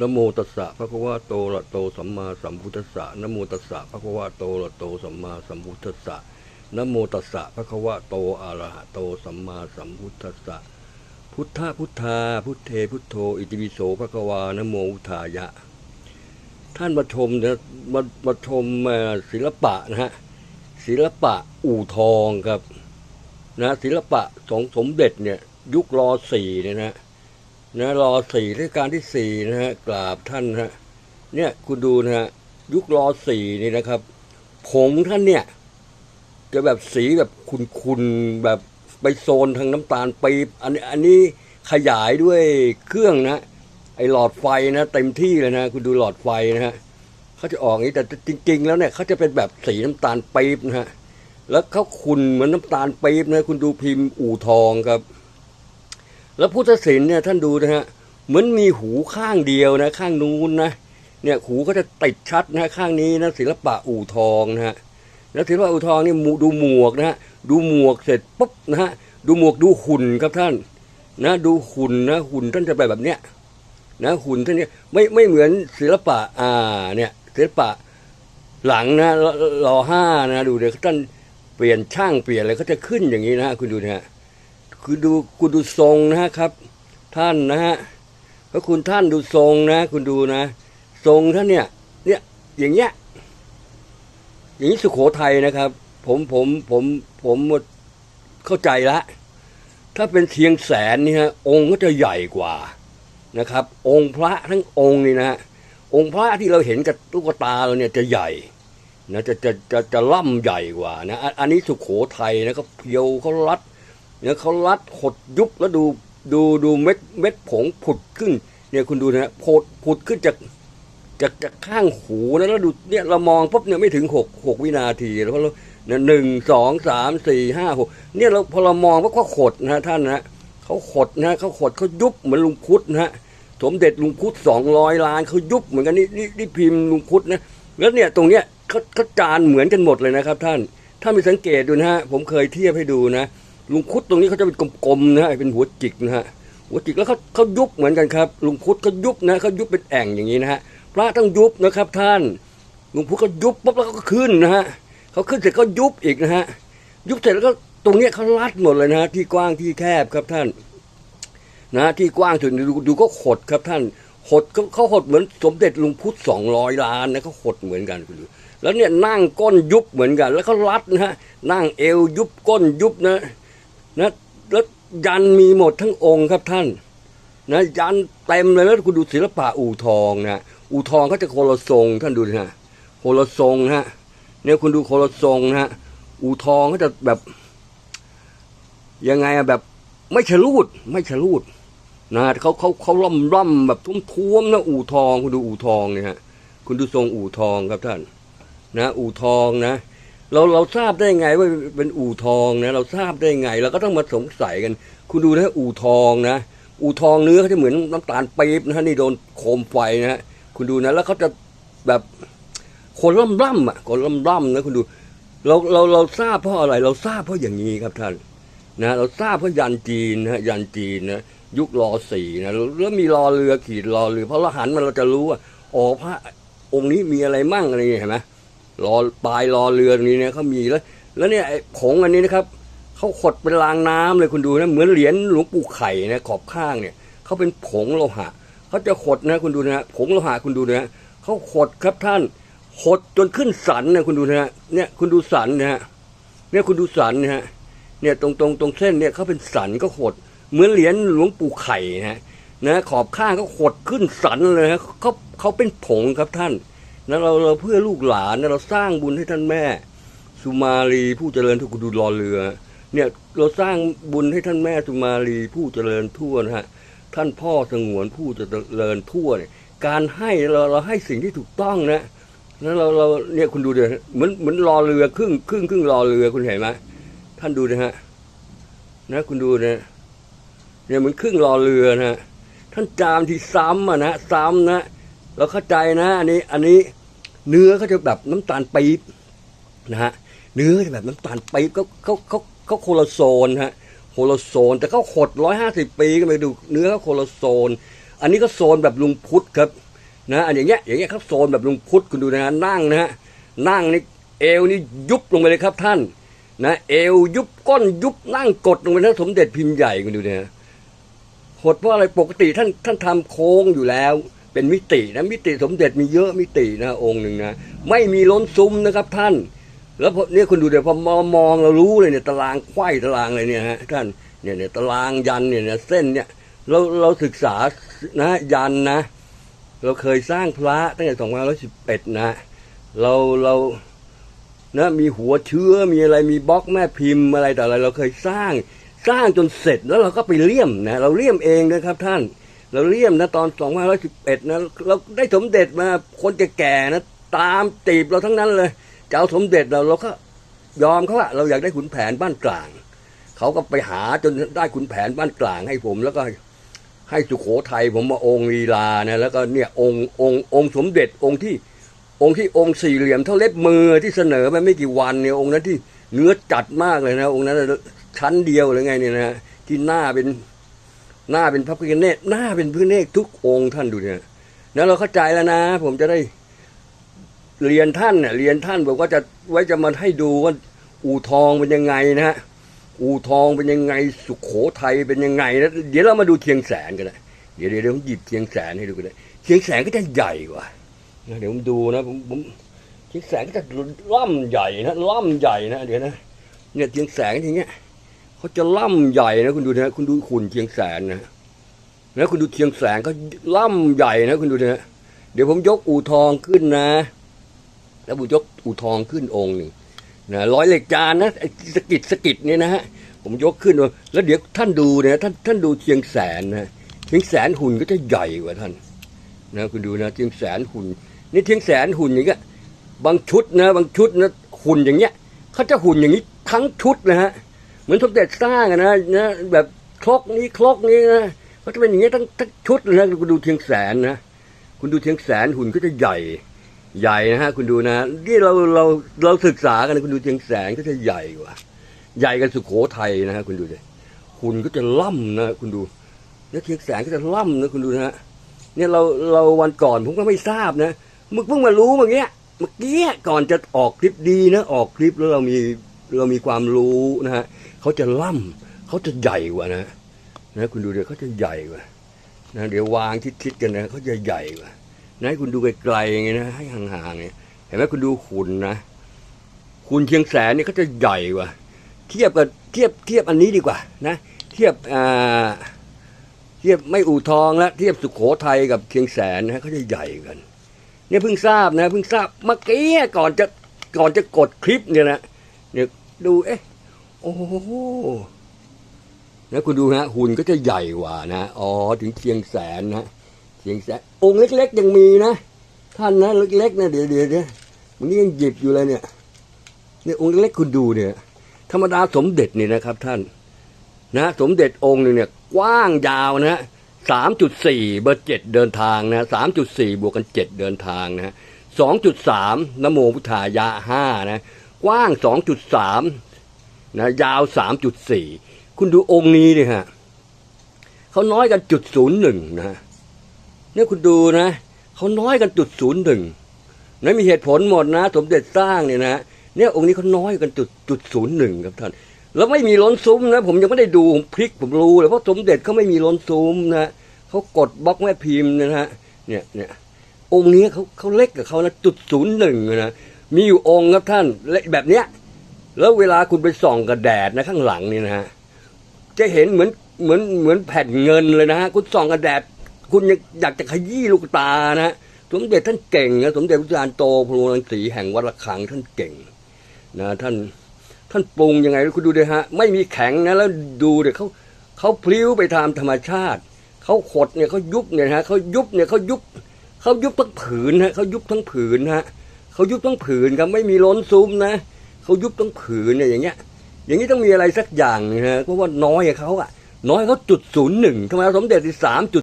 นโมตัสสะภะควะโตระโตสัมมาสัมพุทธัสสะนโมตัสสะภะควะโตระโตสัมมาสัมพุทธัสสะนโมตัสสะภะควะโตอะระหะโตสัมมาสัมพุทธัสสะพุทธะพุทธาพุทเทพุทโธอิติปิโสภะควานโมอุทายะ ท่านมาชมนะมามาชมศิลปะนะฮะศิลปะอู่ทองครับนะศิลปะสองสมเด็จเนี่ยยุครอสี่เนี่ยนะ นะรอสี่รัชกาลที่สี่นะฮะกราบท่านฮะเนี่ยคุณดูนะฮะยุครอสี่นี่นะครับ ผมท่านเนี่ย จะแบบสีแบบคุนๆแบบไปโซนทางน้ำตาลปี๊บอันนี้อันนี้ขยายด้วยเครื่องนะไอหลอดไฟนะเต็มที่เลยนะ คุณดูหลอดไฟนะฮะเขาจะออกนี้แต่จริง ๆ แล้วเนี่ยเขาจะเป็นแบบสีน้ำตาลปี๊บนะฮะแล้วเขาขุนเหมือนน้ำตาลปี๊บนะคุณดูพิมพ์อู่ทองครับ แล้วพุทธศิลป์เนี่ยท่านดูนะฮะเหมือนมีหูข้างเดียวนะ ข้างนู้นนะเนี่ยหูก็จะติดชัดนะข้างนี้นะศิลปะอู่ทองนะฮะแล้วศิลปะอู่ทองนี่ดูหมวกนะฮะดูหมวกเสร็จปุ๊บนะฮะดูหมวกดูหุ่นครับท่าน นะ ดูหุ่นนะหุ่นท่านจะไปแบบเนี้ยนะหุ่นท่านเนี่ยไม่ไม่เหมือนศิลปะอ่าเนี่ยศิลปะหลังนะรอห้านะดูเดี๋ยวท่านเปลี่ยนช่างเปลี่ยนอะไรเขาจะขึ้นอย่างนี้นะคุณดูนะฮะ คือดูคุณดูทรงนะครับ ท่านนะฮะพระคุณท่านดูทรงนะ คุณดูนะ ทรงท่านเนี่ย เนี่ยอย่างเงี้ยอย่างนี้สุโขทัยนะครับ ผมผมผมผมเข้าใจละถ้าเป็นเทียงแสนนี่ฮะองค์ก็จะใหญ่กว่านะครับ องค์พระทั้งองค์นี่นะ องค์พระที่เราเห็นกับลูกตาเราเนี่ยจะใหญ่นะจะจะจะจะล่ำใหญ่กว่านะ อันนี้สุขโขทัยนะเขาเพียวเขารัด เนี่ยเขารัดหดยุบแล้วดูดูดูเม็ดเม็ดผงผุดขึ้น เนี่ยคุณดูนะผดผุดขึ้นจากจากจากข้างหูนะแล้วดูเนี่ยเรามองปุ๊บเนี่ยไม่ถึงหกหกวินาทีแล้วเพราะเราเนี่ยหนึ่งสองสามสี่ห้าหกเนี่ยเราพอเรามองปุ๊บก็ขดนะท่านนะเขาขดนะเขาขดเขายุบเหมือนลุงพุทธนะฮะสมเด็จลุงพุทธสองร้อยล้านเขายุบเหมือนกันนี่นี่นี่พิมพ์ลุงพุทธนะแล้วเนี่ยตรงเนี้ยเขาเขาจานเหมือนกันหมดเลยนะครับ ท่าน ถ้ามีสังเกตดูนะฮะผมเคยเทียบให้ดูนะ ลุงพุทธตรงนี้เขาจะเป็นกลมๆนะฮะเป็นหัวจิกนะฮะหัวจิกแล้วเขาเขายุบเหมือนกันครับลุงพุทธเขายุบนะเขายุบเป็นแอ่งอย่างนี้นะฮะพระต้องยุบนะครับท่านลุงพุทธเขายุบปุ๊บแล้วเขาก็ขึ้นนะฮะเขาขึ้นเสร็จก็ยุบอีกนะฮะยุบเสร็จแล้วก็ตรงนี้เขารัดหมดเลยนะฮะที่กว้างที่แคบครับท่านนะที่กว้างสุดดูดูก็ขดครับท่านขดเขาเขาขดเหมือนสมเด็จลุงพุทธสองร้อยล้านนะเขาขดเหมือนกันคุณดูแล้วเนี่ยนั่งก้นยุบเหมือนกัน แล้วเขารัดนะฮะนั่งเอวยุบก้นยุบนะ นะแล้วยันมีหมดทั้งองค์ครับท่านนะยันเต็มเลยแล้วคุณดูศิลปะอู่ทองนะอู่ทองเขาจะโคลทรงท่านดูนะฮะโคลทรงนะฮะเนี่ยคุณดูโคลทรงนะฮะอู่ทองเขาจะแบบยังไงอะแบบไม่ฉลูดไม่ฉลูดนะเขาเขาเขาล่ำล่ำแบบทุ่มท้วมนะอู่ทองคุณดูอู่ทองเนี่ยฮะคุณดูทรงอู่ทองครับท่าน นะ อู่ทองนะ เราเราทราบได้ไงว่าเป็นอู่ทองนะเราทราบได้ไงเราก็ต้องมาสงสัยกัน คุณดูนะอู่ทองนะ อู่ทองเนื้อเขาจะเหมือนน้ำตาลปี๊บนะนี่โดนโคมไฟนะฮะคุณดูนะแล้วเขาจะแบบคนล่ำล่ำอะคนล่ำล่ำนะคุณดู เราเราเราทราบเพราะอะไร เราทราบเพราะอย่างนี้ครับท่านนะเราทราบเพราะยันจีนนะยันจีนนะยุครอสี่นะแล้วมีรอเรือขีดรอเรือเพราะเราหันมาเราจะรู้ว่าอ๋อพระองค์นี้มีอะไรมั่งอะไรอย่างเงี้ยเห็นไหม รอปลายรอเรือตรงนี้เนี่ยเขามีแล้ว แล้วเนี่ยไอ้ผงอันนี้นะครับเขาขดเป็นรางน้ำเลยคุณดูนะเหมือนเหรียญหลวงปู่ไข่นะขอบข้างเนี่ยเขาเป็นผงโลหะเขาจะขดนะคุณดูนะผงโลหะคุณดูนะเขาขดครับท่านขดจนขึ้นสันนะคุณดูนะเนี่ยคุณดูสันนะฮะเนี่ยคุณดูสันนะฮะเนี่ยตรงตรงตรงเส้นเนี่ยเขาเป็นสันก็ขด เหมือนเหรียญหลวงปู่ไข่นะฮะนะขอบข้างก็ขดขึ้นสันเลยฮะเขาเขาเป็นผงครับท่าน นะเราเราเพื่อลูกหลานนะเราสร้างบุญให้ท่านแม่ สุมาลีผู้เจริญทุกขดูรอเรือ เนี่ยเราสร้างบุญให้ท่านแม่สุมาลีผู้เจริญทั่วนะฮะท่านพ่อสงวนผู้เจริญทั่วเนี่ยการให้เราเราให้สิ่งที่ถูกต้องนะแล้วเราเราเนี่ยคุณดูเดี๋ยวเหมือนเหมือนรอเรือครึ่งครึ่งครึ่งรอเรือคุณเห็นไหมท่านดูนะฮะนะคุณดูนะเนี่ยเหมือนครึ่งรอเรือนะท่านจามที่ซ้ำอะนะซ้ำนะ เราเข้าใจนะอันนี้อันนี้เนื้อเขาจะแบบน้ำตาลปี๊บนะฮะเนื้อจะแบบน้ำตาลปี๊บเขาเขาเขาเขาโคโลโซนฮะโคโลโซน แต่เขาขดร้อยห้าสิบปีก็ไปดูเนื้อเขาโคโลโซน อันนี้ก็โซนแบบลุงพุทธครับนะอันอย่างเงี้ยอย่างเงี้ยเขาโซนแบบลุงพุทธคุณดูนะฮะนั่งนะฮะนั่งนี่เอวนี่ยุบลงไปเลยครับท่านนะเอวยุบก้นยุบนั่งกดลงไปนะสมเด็จพิมพ์ใหญ่คุณดูเนี่ยหดเพราะอะไรปกติท่านท่านทำโค้งอยู่แล้ว เป็นมิตินะมิติสมเด็จมีเยอะมิตินะองค์หนึ่งนะไม่มีล้นซุ้มนะครับท่าน แล้วพอเนี่ยคุณดูเดี๋ยวพอมองมองเรารู้เลยเนี่ยตารางไขว้ตารางอะไรเนี่ยฮะท่านเนี่ยเนี่ยตารางยันเนี่ยเนี่ยเส้นเนี่ยเราเราศึกษานะยันนะ เราเคยสร้างพระตั้งแต่2511นะเราเรานะมีหัวเชื้อมีอะไรมีบล็อกแม่พิมพ์อะไรแต่อะไร เราเคยสร้างสร้างจนเสร็จแล้วเราก็ไปเลี่ยมนะเราเลี่ยมเองนะครับท่าน เราเลี่ยมนะตอน2511นะเราได้สมเด็จมาคนแก่ๆนะตามตีบเราทั้งนั้นเลยจะเอาสมเด็จเราเราก็ยอมเขาอะเราอยากได้ขุนแผนบ้านกลาง เขาก็ไปหาจนได้ขุนแผนบ้านกลางให้ผม แล้วก็ให้สุโขทัยผมมาองค์ลีลานะแล้วก็เนี่ยองค์องค์องค์สมเด็จองค์ที่องค์ที่องค์สี่เหลี่ยมเท่าเล็บมือที่เสนอมาไม่กี่วันเนี่ยองค์นั้นที่เนื้อจัดมากเลยนะ องค์นั้นชั้นเดียวเลยไงเนี่ยนะที่หน้าเป็น หน้าเป็นพระพิฆเนศหน้าเป็นพระเนศทุกองค์ท่านดูเนี่ยนะเราเข้าใจแล้วนะ ผมจะได้เรียนท่านเนี่ยเรียนท่านบอกว่าจะไว้จะมาให้ดูว่าอู่ทองเป็นยังไงนะฮะอู่ทองเป็นยังไง สุขโขทัยเป็นยังไงนะเดี๋ยวเรามาดูเชียงแสนกันนะเดี๋ยวเดี๋ยวเดี๋ยวผมหยิบเชียงแสนให้ดูกันเลยเชียงแสนก็จะใหญ่กว่าเดี๋ยวผมดูนะผมผมเชียงแสนก็จะล่ำใหญ่นะล่ำใหญ่นะเดี๋ยวนะเนี่ยเชียงแสนอย่างเงี้ย เขาจะล่ำใหญ่นะคุณดูนะคุณดูขุนเชียงแสนนะแล้วคุณดูเชียงแสนก็ล่ำใหญ่นะคุณดูนะเดี๋ยวผมยกอู่ทองขึ้นนะ แล้วผมยกอู่ทองขึ้นองค์หนึ่งนะร้อยเหล็กจานนะไอ้สกิดสกิดเนี่ยนะฮะผมยกขึ้นแล้วเดี๋ยวท่านดูเนี่ยท่านท่านดูเชียงแสนนะเชียงแสนหุ่นก็จะใหญ่กว่าท่านนะคุณดูนะเชียงแสนหุ่น นี่เชียงแสนหุ่นอย่างเงี้ยบางชุดนะ บางชุดนะหุ่นอย่างเงี้ยเขาจะหุ่นอย่างนี้ทั้งชุดนะฮะ เหมือนสมเด็จสร้างอะนะนะแบบคลกนี้คลกนี้นะเขาจะเป็นอย่างเงี้ยทั้งทั้งชุดเลยนะคุณดูเชียงแสนนะคุณดูเชียงแสนหุ่นก็จะใหญ่ใหญ่นะฮะคุณดูนะที่เราเราเราศึกษากันคุณดูเชียงแสนก็จะใหญ่กว่า ใหญ่กันสุโขทัยนะฮะคุณดูเลยหุ่นก็จะล่ำนะคุณดูแล้วเชียงแสนก็จะล่ำนะคุณดูนะฮะเนี่ยเราเราวันก่อนผมก็ไม่ทราบนะมึงเพิ่งมารู้เมื่อกี้เมื่อกี้ก่อนจะออกคลิปดีนะออกคลิปแล้วเรามี เรามีความรู้นะฮะเขาจะล่ำเขาจะใหญ่กว่านะนะคุณดูเดี๋ยวเขาจะใหญ่กว่านะเดี๋ยววางทิศๆกันนะเขาจะใหญ่กว่านะให้คุณดูไกลๆอย่างเงี้ยนะให้ห่างๆเนี่ยเห็นไหมคุณดูหุ่นนะหุ่นเชียงแสนนี่เขาจะใหญ่กว่า เทียบกับเทียบเทียบอันนี้ดีกว่านะ เทียบอ่าเทียบไม่อู่ทองแล้วเทียบสุขโขทัยกับเชียงแสนนะเขาจะใหญ่กันเนี่ยเพิ่งทราบนะเพิ่งทราบเมื่อกี้ก่อนจะก่อนจะกดคลิปเนี่ยนะ เนี่ยดูเอ๊ะโอ้โหนะคุณดูฮะหุ่นก็จะใหญ่กว่านะอ๋อถึงเชียงแสนนะเชียงแสนองค์เล็ก ๆ ยังมีนะท่านนะเล็กๆนะเดี๋ยวเดี๋ยวเดี๋ยวมันนี่ยังหยิบอยู่เลยเนี่ยเนี่ยองค์เล็กคุณดูเนี่ย ธรรมดาสมเด็จนี่นะครับ ท่าน นะ สมเด็จองค์หนึ่งเนี่ย กว้างยาวนะสามจุดสี่เบอร์เจ็ดเดินทางนะสามจุดสี่บวกกันเจ็ดเดินทางนะสองจุดสามนโมพุทธายะห้านะ กว้างสองจุดสามนะ ยาวสามจุดสี่คุณดูองค์นี้ดิฮะเขาน้อยกันจุดศูนย์หนึ่งนะเนี่ยคุณดูนะเขาน้อยกันจุดศูนย์หนึ่งนะมีเหตุผลหมดนะ สมเด็จสร้างเนี่ยนะเนี่ยองค์นี้เขาน้อยกันจุดจุดศูนย์หนึ่งครับท่าน แล้วไม่มีล้นซุ้มนะ ผมยังไม่ได้ดูผมพลิกผมรู้เลยเพราะสมเด็จเขาไม่มีล้นซุ้มนะเขากดบล็อกแม่พิมพ์นะฮะเนี่ยเนี่ยองค์นี้เขาเขาเล็กกับเขานะจุดศูนย์หนึ่งนะ มีอยู่องค์ครับท่านเล็กแบบเนี้ย แล้วเวลาคุณไปส่องกับแดดนะข้างหลังนี่นะฮะจะเห็นเหมือนเหมือนเหมือนแผ่นเงินเลยนะฮะคุณส่องกับแดด คุณอยากจะขยี้ลูกตานะสมเด็จท่านเก่งนะสมเด็จพระจารย์โตพระรังสีแห่งวัดระฆังท่านเก่งนะท่านท่านปรุงยังไงคุณดูเลยฮะ ไม่มีแข็งนะแล้วดูเดี๋ยวเขาเขาพลิ้วไปตามธรรมชาติเขาขดเนี่ยเขายุบเนี่ยฮะเขายุบเนี่ยเขายุบเขายุบทั้งผืนฮะเขายุบทั้งผืนฮะ เขายุบต้องผืนครับไม่มีล้นซุ้มนะเขายุบต้องผืนเนี่ยอย่างเงี้ย อย่างนี้ต้องมีอะไรสักอย่างนะเพราะว่าน้อยเขาอะน้อยเขาจุดศูนย์หนึ่งทำไมสมเด็จที่สามจุด